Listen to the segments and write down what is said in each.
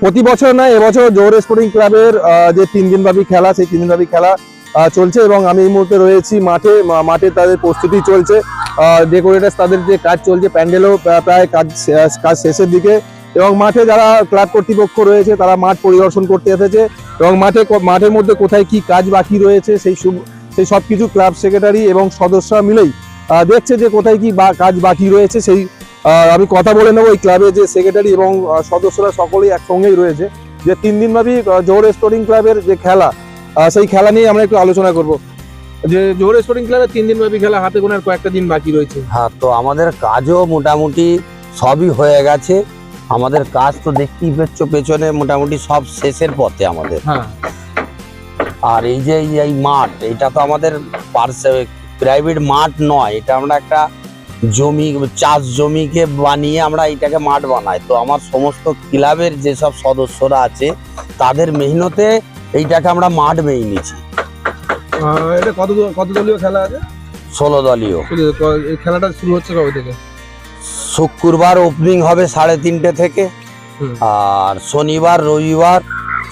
প্রতি বছর না এবছর জোহর স্পোর্টিং ক্লাবের যে তিন দিনব্যাপী খেলা, সেই তিন দিনব্যাপী খেলা চলছে এবং আমি এই মুহূর্তে রয়েছি মাঠে মাঠে তাদের প্রস্তুতি চলছে। ডেকোরেটার্স তাদের যে কাজ চলছে, প্যান্ডেলও প্রায় কাজ কাজ শেষের দিকে এবং মাঠে যারা ক্লাব কর্তৃপক্ষ রয়েছে, তারা মাঠ পরিদর্শন করতে এসেছে এবং মাঠে মাঠের মধ্যে কোথায় কি কাজ বাকি রয়েছে, সেই সেই সব কিছু ক্লাব সেক্রেটারি এবং সদস্যরা মিলেই দেখছে যে কোথায় কি কাজ বাকি রয়েছে, সেই আমি কথা বলে নেব এই ক্লাবে যে সেক্রেটারি এবং সদস্যরা সকলেই একসঙ্গেই রয়েছে। যে তিন দিনব্যাপী আহ, জোহর স্পোর্টিং ক্লাবের যে খেলা সেই খেলা নিয়ে আমরা একটু আলোচনা করব। যে জোহর স্পোর্টিং ক্লাবের তিন দিনব্যাপী খেলা হাতে গোনার কয়েকটা দিন বাকি রয়েছে। হ্যাঁ তো আমাদের কাজও মোটামুটি সবই হয়ে গেছে। আমাদের কাজ তো দেখতেই পাচ্ছ পেছনে মোটামুটি সব শেষের পথে আমাদের। হ্যাঁ। আর এই যে এই- মাঠ এটা তো আমাদের প্রাইভেট মাঠ নয় এটা আমরা একটা জমি চাষ জমিকে বানিয়ে আমরা এইটাকে মাঠ বানাই। তো আমার সমস্ত ক্লাবের যেসব সদস্যরা আছে তাদের মেহনতে এইটাকে আমরা মাঠ মেয়ে নিয়েছি। এটা কত কত দলীয় খেলা আছে? ষোলো দলীয়। খেলাটা শুরু হচ্ছে কবে থেকে? শুক্রবার ওপেনিং হবে সাড়ে তিনটে থেকে। আর শনিবার রবিবার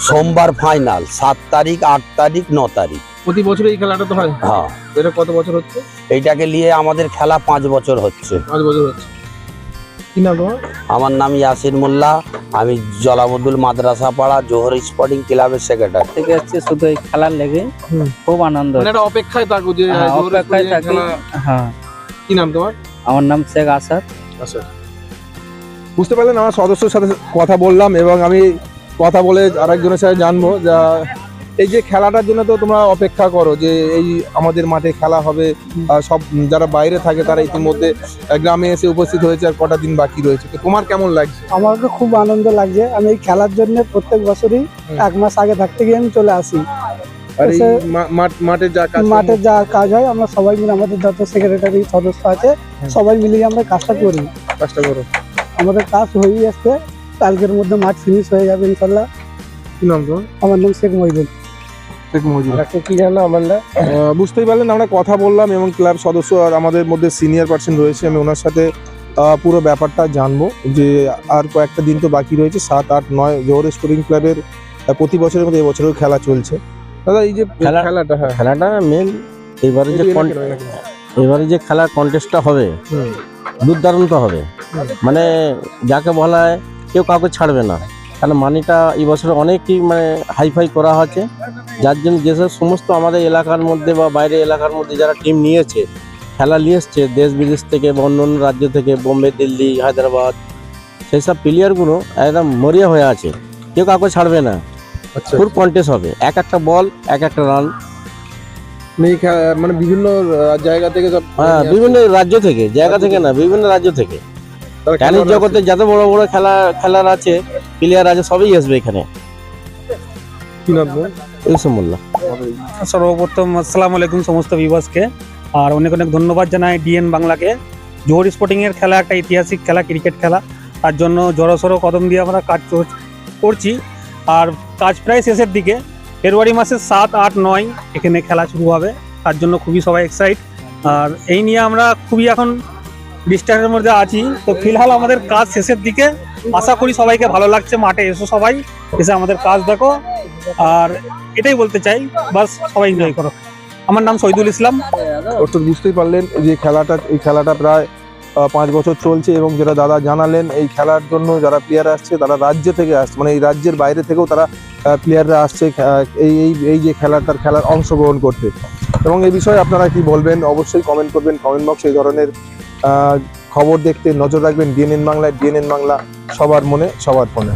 সোমবার ফাইনাল সাত তারিখ আট তারিখ ন তারিখ। প্রতি বছর এই খেলাটা তো হয়? হ্যাঁ। এটা কত বছর হচ্ছে? এইটাকে নিয়ে আমাদের খেলা পাঁচ বছর হচ্ছে। পাঁচ বছর হচ্ছে। কি নাম আমার নাম ইয়াসিন মোল্লা। আমি জলাবদুল মাদ্রাসা পাড়া জোহর স্পোর্টিং ক্লাবের সেক্রেটারি থেকে হচ্ছে শুধু এই খেলার লেগে। খুব আনন্দ মানে একটা অপেক্ষায় থাকো যে হ্যাঁ, অপেক্ষায় থাকি। হ্যাঁ। কি নাম তোমার? আমার নাম শেখ আসাদ। বুঝতে পারলেন আমার সদস্যর সাথে কথা বললাম এবং আমি কথা বলে আরেকজনের সাথে জানব যা এই যে খেলাটার জন্য তো তোমরা অপেক্ষা করো যে এই আমাদের মাঠে খেলা হবে সব যারা বাইরে থাকে তারা ইতিমধ্যে গ্রামে এসে উপস্থিত হয়েছে আর কটা দিন বাকি রয়েছে। তো তোমার কেমন লাগছে? আমার তো খুব আনন্দ লাগছে। আমি এই খেলার জন্য প্রত্যেক বছরই এক মাস আগে থাকতে গিয়ে আমি চলে আসি। মাঠ মাঠে যা কাজ মাঠে যা কাজ হয় আমরা সবাই মিলে আমাদের যত সেক্রেটারি সদস্য আছে সবাই মিলে আমরা কাজটা করি। কাজটা করো। আমাদের কাজ হয়েই আসছে। কালকের মধ্যে মাঠ ফিনিশ হয়ে যাবে ইনশাল্লাহ। কি নাম তোমার? আমার নাম শেখ মহিদুল। শেখ মজিদ কি জানো আমার বুঝতেই পারলেন আমরা কথা বললাম এবং ক্লাব সদস্য আর আমাদের মধ্যে সিনিয়র পার্সন রয়েছে। আমি ওনার সাথে পুরো ব্যাপারটা জানব যে আর কয়েকটা দিন তো বাকি রয়েছে সাত আট নয় জোহর স্পোর্টিং ক্লাবের প্রতি বছরের মধ্যে এবছরেও খেলা চলছে। দাদা এই যে খেলা- খেলাটা হ্যাঁ। খেলাটা মেন এবারে যে। এবারে যে খেলার কন্টেস্টটা হবে দুর্দান্ত হবে। মানে যাকে বলা হয় কেউ কাউকে ছাড়বে না। কারণ মানিটা এই বছরে অনেকই মানে হাইফাই করা হচ্ছে যার জন্য যেসব সমস্ত আমাদের এলাকার মধ্যে বা বাইরে এলাকার মধ্যে যারা টিম নিয়েছে খেলা নিয়ে এসছে দেশ বিদেশ থেকে বা অন্য অন্য রাজ্য থেকে বোম্বে দিল্লি হায়দ্রাবাদ সেই সব প্লেয়ারগুলো একদম মরিয়া হয়ে আছে। কেউ কাউকে ছাড়বে না। আচ্ছা। ফুল কন্টেস্ট হবে। এক একটা বল এক একটা রান মানে মানে বিভিন্ন জায়গা থেকে সব হ্যাঁ বিভিন্ন রাজ্য থেকে জায়গা থেকে না বিভিন্ন রাজ্য থেকে। টেনিস জগতে। যত বড় বড় খেলা খেলার আছে প্লেয়ার আছে সবই আসবে এখানে। কি নাম ইউসুফ মোল্লা সর্বপ্রথম আসসালামু আলাইকুম সমস্ত ভিউয়ার্সকে আর অনেক অনেক ধন্যবাদ জানাই ডিএন বাংলাকে। জোহর স্পোর্টিং এর খেলা একটা ঐতিহাসিক খেলা ক্রিকেট খেলা। তার জন্য জড়সড়ো কদম দিয়ে আমরা কাজ কর- করছি। আর কাজ প্রায় শেষের দিকে। ফেব্রুয়ারি মাসের সাত আট নয় এখানে খেলা শুরু হবে। তার জন্য খুবই সবাই এক্সাইট আর এই নিয়ে আমরা খুবই এখন ডিস্টার্বের মধ্যে আছি। তো ফিলহাল আমাদের কাজ শেষের দিকে। আশা করি সবাইকে ভালো লাগছে মাঠে এসো সবাই, এসে আমাদের কাজ দেখো। আর এটাই বলতে চাই, বাস সবাই এনজয় করো। আমার নাম শহীদুল ইসলাম। অর্থাৎ বুঝতেই পারলেন যে খেলাটা, এই খেলাটা প্রায় পাঁচ বছর চলছে এবং যেটা দাদা জানালেন, এই খেলার জন্য যারা প্লেয়ার আসছে, তারা রাজ্য থেকে আসছে মানে এই রাজ্যের বাইরে থেকেও তারা প্লেয়াররা আসছে এই এই এই যে খেলাটার, খেলার অংশগ্রহণ করতে। এবং এই বিষয়ে আপনারা কি বলবেন? অবশ্যই কমেন্ট করবেন কমেন্ট বক্সে এই ধরনের খবর দেখতে নজর রাখবেন ডিএনএন বাংলায় ডিএনএন বাংলা সবার মনে সবার ফোনে।